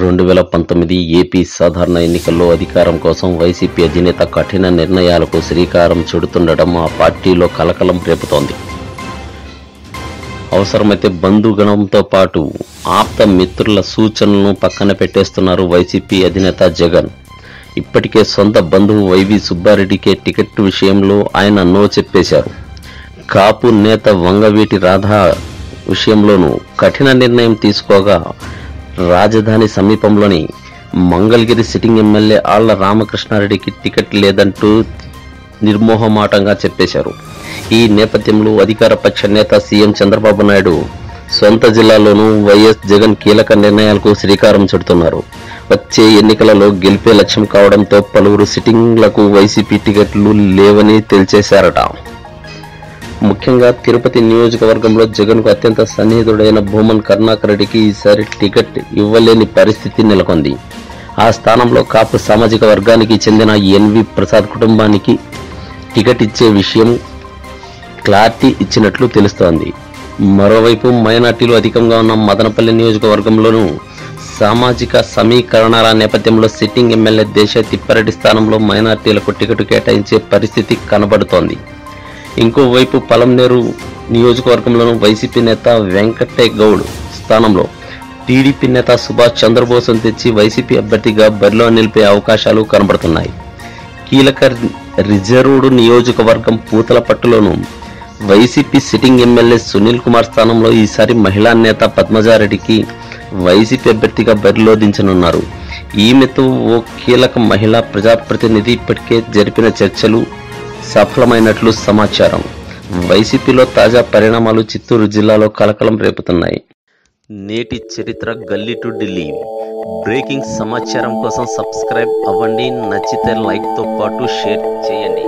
రెండు వేల పంతొమ్మిది ఏపీ సాధారణ ఎన్నికల్లో అధికారం కోసం వైసీపీ అధినేత కఠిన నిర్ణయాలకు శ్రీకారం చుడుతుండటం ఆ పార్టీలో కలకలం రేపుతోంది. అవసరమైతే బంధుగణంతో పాటు ఆప్త మిత్రుల సూచనలను పక్కన పెట్టేస్తున్నారు వైసీపీ అధినేత జగన్. ఇప్పటికే సొంత బంధువు వైవి సుబ్బారెడ్డికే టికెట్ విషయంలో ఆయన నో చెప్పేశారు. కాపు నేత వంగవీటి రాధా విషయంలోనూ కఠిన నిర్ణయం తీసుకోగా రాజధాని సమీపంలోని మంగళగిరి సిట్టింగ్ ఎమ్మెల్యే ఆళ్ళ రామకృష్ణారెడ్డికి టికెట్ లేదంటూ నిర్మోహమాటంగా చెప్పేశారు. ఈ నేపథ్యంలో అధికార పక్ష నేత సీఎం చంద్రబాబు నాయుడు సొంత జిల్లాలోనూ వైఎస్ జగన్ కీలక నిర్ణయాలకు శ్రీకారం చుడుతున్నారు. వచ్చే ఎన్నికలలో గెలిపే లక్ష్యం కావడంతో పలువురు సిట్టింగ్లకు వైసీపీ టికెట్లు లేవని తేల్చేశారట ముఖ్యంగా తిరుపతి నియోజకవర్గంలో జగన్కు అత్యంత సన్నిహితుడైన భూమన్ కరుణాకర్ రెడ్డికి ఈసారి టికెట్ ఇవ్వలేని పరిస్థితి నెలకొంది. ఆ స్థానంలో కాపు సామాజిక వర్గానికి చెందిన ఎన్వి ప్రసాద్ కుటుంబానికి టికెట్ ఇచ్చే విషయం క్లారిటీ ఇచ్చినట్లు తెలుస్తోంది. మరోవైపు మైనార్టీలు అధికంగా ఉన్న మదనపల్లి నియోజకవర్గంలోనూ సామాజిక సమీకరణాల నేపథ్యంలో సిట్టింగ్ ఎమ్మెల్యే దేశ తిప్పారెడ్డి స్థానంలో మైనార్టీలకు టికెట్ కేటాయించే పరిస్థితి కనబడుతోంది. ఇంకోవైపు పలంనేరు నియోజకవర్గంలోనూ వైసీపీ నేత వెంకటే గౌడ్ స్థానంలో టీడీపీ నేత సుభాష్ చంద్రబోస్ను తెచ్చి వైసీపీ అభ్యర్థిగా బరిలో నిలిపే అవకాశాలు కనబడుతున్నాయి. కీలక రిజర్వ్డ్ నియోజకవర్గం పూతలపట్టులోనూ YCP sitting MLA Sunil Kumar స్థానంలో ఈసారి మహిళా నేత పద్మజారెడ్డికి వైసీపీ అభ్యర్థిగా బరిలో దించనున్నారు. ఈమెతో ఓ కీలక మహిళా ప్రజాప్రతినిధి ఇప్పటికే జరిపిన చర్చలు సఫలమైనట్లు సమాచారం. వైసీపీలో తాజా పరిణామాలు చిత్తూరు జిల్లాలో కలకలం రేపుతున్నాయి. నేటి చరిత్ర గల్లీ టు ఢిల్లీ. బ్రేకింగ్ సమాచారం కోసం సబ్స్క్రైబ్ అవ్వండి నచ్చితే లైక్తో పాటు షేర్ చేయండి.